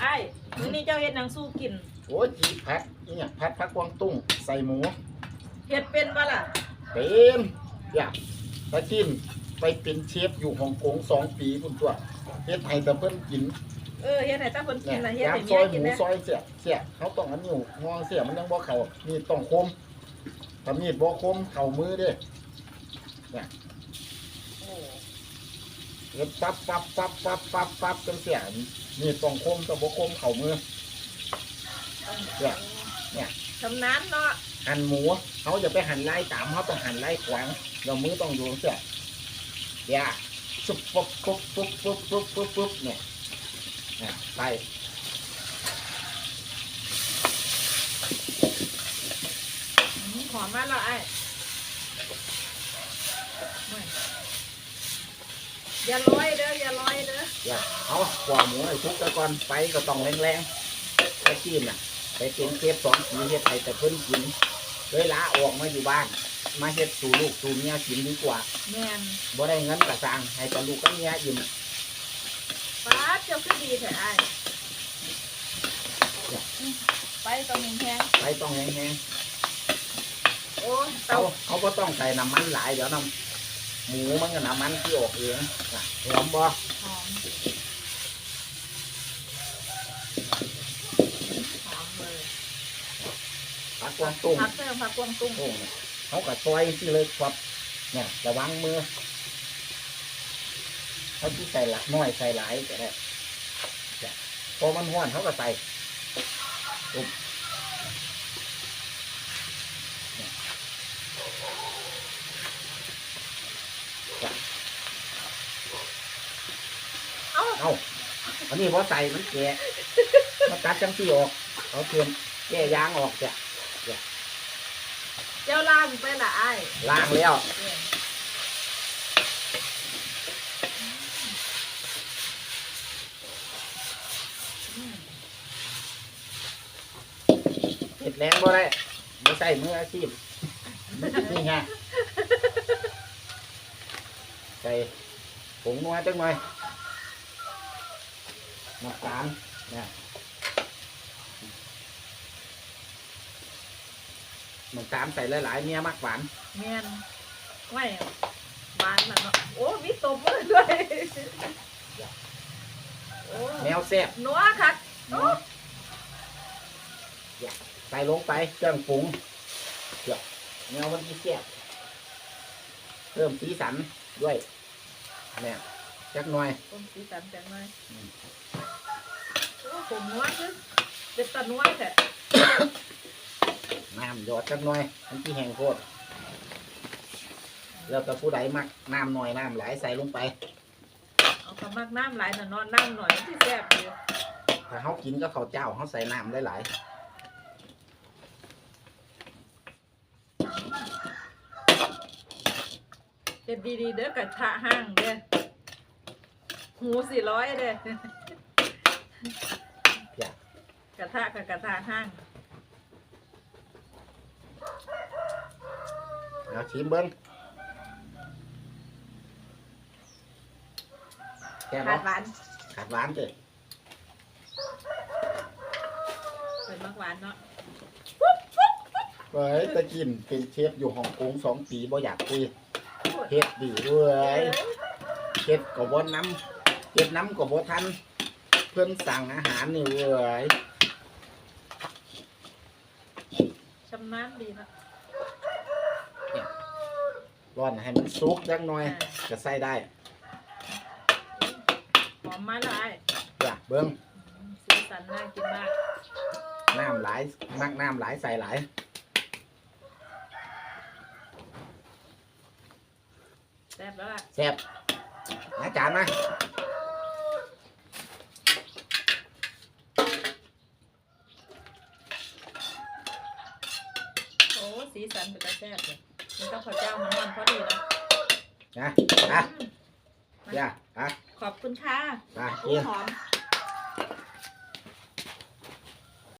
ไอ้มื้อนี้เจ้าเฮ็ดหนังสู้กิน โอ้ยจีพัดนี่เนี่ยพัดพักกวางตุ้งใส่หมูเฮ็ดเป็นบ่ล่ะ เป็นอยากตะกินไปเป็นเชฟอยู่ฮ่องกงสองปีพุ่นตัวเฮ็ดให้แต่เพิ่นกินเออเฮ็ดให้ตาเพิ่นกิเนี่ยนล่ะเฮ็ดยามให้ซเมีอยยหกินมูนะซอยเสียเสียเขาต้องเอันนิ้วงองเสียมันยังบ่เข้ามีดต้องคมถ้ามีดบ่คมเข้ามือเด้โอ้ เฮ็ดปั๊บปั๊บปั๊บปั๊บปั๊บปั๊บจังเสียมีต้องคมแต่บ่คมเข้ามือ เนี่ยเนี่ยชำนาญเนาะหั่นหมูเขาจะไปหั่นไล่ตามเขาต้องหั่นไล่ขวางเรามือต้องอยู่เสียอย่าซุบปุ๊บปุ๊บปุ๊บปุ๊บปุ๊บปุ๊บปุ๊บเนี่ยเนี่ยไปหอมมากแล้วไอ้ อย่าลอยเด้ออย่าลอยเด้ออย่าเอาขวาหมูให้ทุกตะก่อนไปก็ต้องแรงๆไปกินน่ะ ไปเป็นเทปสองปีเฮ็ดให้แต่เพิ่นกินเลยลาออกมาอยู่บ้าน มาเฮ็ดสู่ลูกสู่เมียกินดีกว่าแม่นบ่ได้เงินกระซังให้แต่ลูกกับเมียอิ่มป้าดเจ้าคือดีแท้ไอ้ไปตรงนี้แห้งไปต้องแห้งโอ้ยๆเตา เขาเขาก็ต้องใส่น้ำมันหลายเดี๋ยวน้ำ หมูมันก็น้ำมันที่ออกเองน่ะหอมบ่หอมหอมเลยผักกวางตุ้งผักเติมผักกวางตุ้งโอ้เนี่ยเขาก็ซอยที่เลยครับเนี่ยระวังมือเขาที่ใส่หลักน้อยใส่หลายก็ได้จ้ะพอมันห้อนเขาก็ใส่ปุ๊บเนี่ยจ้ะ เอ้าเอาอันนี้พอใส่มันแก่มาตัดจังที่ออกเขาเทียมแก้ยางออกจ้ะเจ้าล่างไปละไอ้ายล้างแล้วอืมเห็ดแรงบ่ได้ไม่ใส่มืออาชีพนี่ไงใส่ผงนัวจังหน่อย น้ำตาลเนี่ยน้ำตาลใส่หลายๆเมียมักหวานเมียนไม่บานมันเนาะโอ้มีตบมือด้วยโอ้แนวแซ่บนัวคักโอ้ใส่ลงไปเครื่องปรุงเดี๋ยวแนวมันที่แซ่บเพิ่มสีสันด้วยเนี่ย จักหน่อยผมสีสันจังเลยอืมโอ้ผมนัวคือเป็นตะนัวแท้น้ำหยอดจักหน่อยมันที่แห้งโคตรแล้วแต่ผู้ใดมักน้ำหน่อยน้ำหลายใส่ลงไปเอากระมักน้ำหลายหน่อยนอนน้ำหน่อยที่แซ่บอยู่ถ้าเขากินก็เขาวเจ้าเขาใส่น้ำได้หลายเด็ดดีๆเด้อกระทะห้างเด้อ หูสี่ร้อยเด้อจ้ะกระทะกับกระทะห้างเอาชิมเบิ้งแก่บขาอดหวานขาดหวานเจ้เป็นมักหวานเนาะเฮ้ยตะกินเป็นเชฟอยู่ฮ่องกงสองปีบ่อยากคุยเฮ็ดดีด้วยเฮ็ดก็บ่น้ำ เฮ็ดน้ำก็บ่ทันเพิ่นสั่งอาหารนี่เว้ยชำนาญดีเนาะร้อนให้มันสุกจักหน่อยจะใส่ได้หอมมาแล้วไอ้จ้ะเบิ้งสีสันน่ากินมากน้ำหลายมักน้ำหลายใส่หลายแซ่บแล้วล่ะแซ่บอาจารย์มา สีสันเป็นตาแซ่บเลยนี่ก็ข้าวเจ้ามันมันพอดีนะนะอะอืมจ้ะอะขอบคุณค่ะอะโอ้กินหอม